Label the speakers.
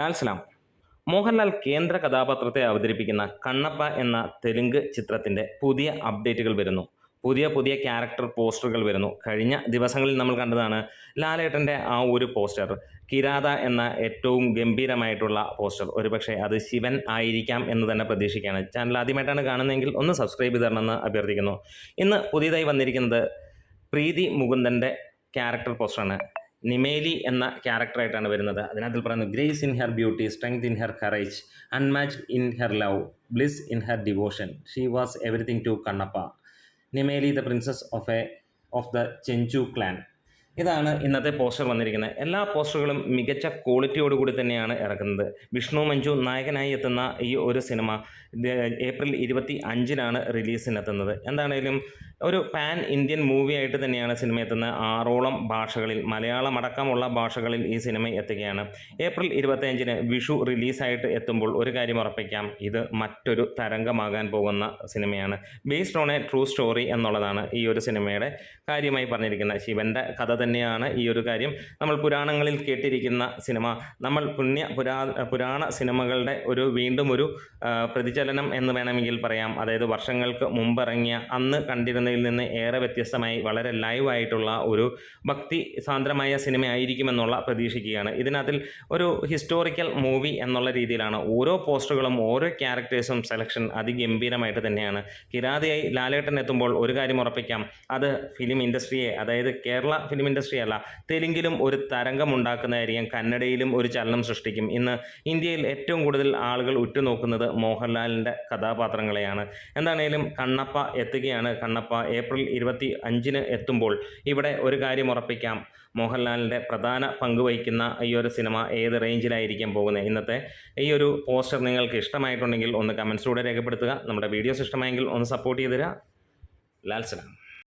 Speaker 1: ലാൽസലാം മോഹൻലാൽ കേന്ദ്ര കഥാപാത്രത്തെ അവതരിപ്പിക്കുന്ന കണ്ണപ്പ എന്ന തെലുങ്ക് ചിത്രത്തിന്റെ പുതിയ അപ്ഡേറ്റുകൾ വരുന്നു. പുതിയ പുതിയ ക്യാരക്ടർ പോസ്റ്ററുകൾ വരുന്നു. കഴിഞ്ഞ ദിവസങ്ങളിൽ നമ്മൾ കണ്ടതാണ് ലാലേട്ടന്റെ ആ ഒരു പോസ്റ്റർ കിരാത എന്ന ഏറ്റവും ഗംഭീരമായിട്ടുള്ള പോസ്റ്റർ. ഒരുപക്ഷെ അത് ശിവൻ ആയിരിക്കാം എന്ന് തന്നെ പ്രതീക്ഷിക്കുകയാണ്. ചാനൽ ആദ്യമായിട്ടാണ് കാണുന്നതെങ്കിൽ ഒന്ന് സബ്സ്ക്രൈബ് ചെയ്ത് തരണമെന്ന് അഭ്യർത്ഥിക്കുന്നു. ഇന്ന് പുതിയതായി വന്നിരിക്കുന്നത് പ്രീതി മുകുന്ദന്റെ ക്യാരക്ടർ പോസ്റ്ററാണ്. നിമേലി എന്ന ക്യാരക്ടറായിട്ടാണ് വരുന്നത്. അതിനകത്തിൽ പറയുന്നത് grace in her beauty strength in her courage unmatched in her love bliss in her devotion she was everything to Kannappa Nemali the princess of a of the Chenchu clan ഇതാണ് ഇന്നത്തെ poster വന്നിരിക്കുന്നത്. എല്ലാ പോസ്റ്ററുകളും മികച്ച ക്വാളിറ്റിയോടുകൂടി തന്നെയാണ് ഇറക്കുന്നത്. വിഷ്ണു മഞ്ജു നായകനായി എത്തുന്ന ഈ ഒരു സിനിമ ഏപ്രിൽ ഇരുപത്തി അഞ്ചിനാണ് റിലീസിനെത്തുന്നത് എന്താണേലും ഒരു പാൻ ഇന്ത്യൻ മൂവി ആയിട്ട് തന്നെയാണ് സിനിമ എത്തുന്നത്. ആറോളം ഭാഷകളിൽ മലയാളം അടക്കമുള്ള ഭാഷകളിൽ ഈ സിനിമ എത്തുകയാണ്. ഏപ്രിൽ ഇരുപത്തിയഞ്ചിന് വിഷു റിലീസായിട്ട് എത്തുമ്പോൾ ഒരു കാര്യം ഉറപ്പിക്കാം. ഇത് മറ്റൊരു തരംഗമാകാൻ പോകുന്ന സിനിമയാണ്. Based on a true story എന്നുള്ളതാണ് ഈ ഒരു സിനിമയുടെ കാര്യമായി പറഞ്ഞിരിക്കുന്നത് ശിവന്റെ കഥ തന്നെയാണ് ഈ ഒരു കാര്യം. നമ്മൾ പുരാണങ്ങളിൽ കേട്ടിരിക്കുന്ന സിനിമ നമ്മൾ പുണ്യ പുരാ പുരാണ സിനിമകളുടെ ഒരു വീണ്ടും ഒരു പ്രതിചലനം എന്ന് വേണമെങ്കിൽ പറയാം. അതായത് വർഷങ്ങൾക്ക് മുമ്പിറങ്ങിയ അന്ന് കണ്ടിരുന്നതിൽ നിന്ന് ഏറെ വ്യത്യസ്തമായി വളരെ ലൈവായിട്ടുള്ള ഒരു ഭക്തി സാന്ദ്രമായ സിനിമ ആയിരിക്കുമെന്നുള്ള പ്രതീക്ഷിക്കുകയാണ്. ഇതിനകത്തിൽ ഒരു ഹിസ്റ്റോറിക്കൽ മൂവി എന്നുള്ള രീതിയിലാണ്. ഓരോ പോസ്റ്ററുകളും ഓരോ ക്യാരക്ടേഴ്സും സെലക്ഷൻ അതിഗംഭീരമായിട്ട് തന്നെയാണ്. കിരാതയായി ലാലേട്ടൻ എത്തുമ്പോൾ ഒരു കാര്യം ഉറപ്പിക്കാം. അത് ഫിലിം ഇൻഡസ്ട്രിയെ അതായത് കേരള ഫിലിം ഇൻഡസ്ട്രി അല്ല തെലുങ്കിലും ഒരു തരംഗം ഉണ്ടാക്കുന്നതായിരിക്കും കന്നഡയിലും ഒരു ചലനം സൃഷ്ടിക്കും. ഇന്ന് ഇന്ത്യയിൽ ഏറ്റവും കൂടുതൽ ആളുകൾ ഉറ്റുനോക്കുന്നത് മോഹൻലാലിന്റെ കഥാപാത്രങ്ങളെയാണ്. എന്താണേലും കണ്ണപ്പ എത്തുകയാണ്. കണ്ണപ്പ ഏപ്രിൽ ഇരുപത്തി അഞ്ചിന് എത്തുമ്പോൾ ഇവിടെ ഒരു കാര്യം ഉറപ്പിക്കാം. മോഹൻലാലിന്റെ പ്രധാന പങ്ക് വഹിക്കുന്ന ഈ ഒരു സിനിമ ഏത് റേഞ്ചിലായിരിക്കും പോകുന്നത്? ഇന്നത്തെ ഈ ഒരു പോസ്റ്റർ നിങ്ങൾക്ക് ഇഷ്ടമായിട്ടുണ്ടെങ്കിൽ ഒന്ന് കമൻസിലൂടെ രേഖപ്പെടുത്തുക. നമ്മുടെ വീഡിയോസ് ഇഷ്ടമായെങ്കിൽ ഒന്ന് സപ്പോർട്ട് ചെയ്ത് തരാം ലാൽ സലാം.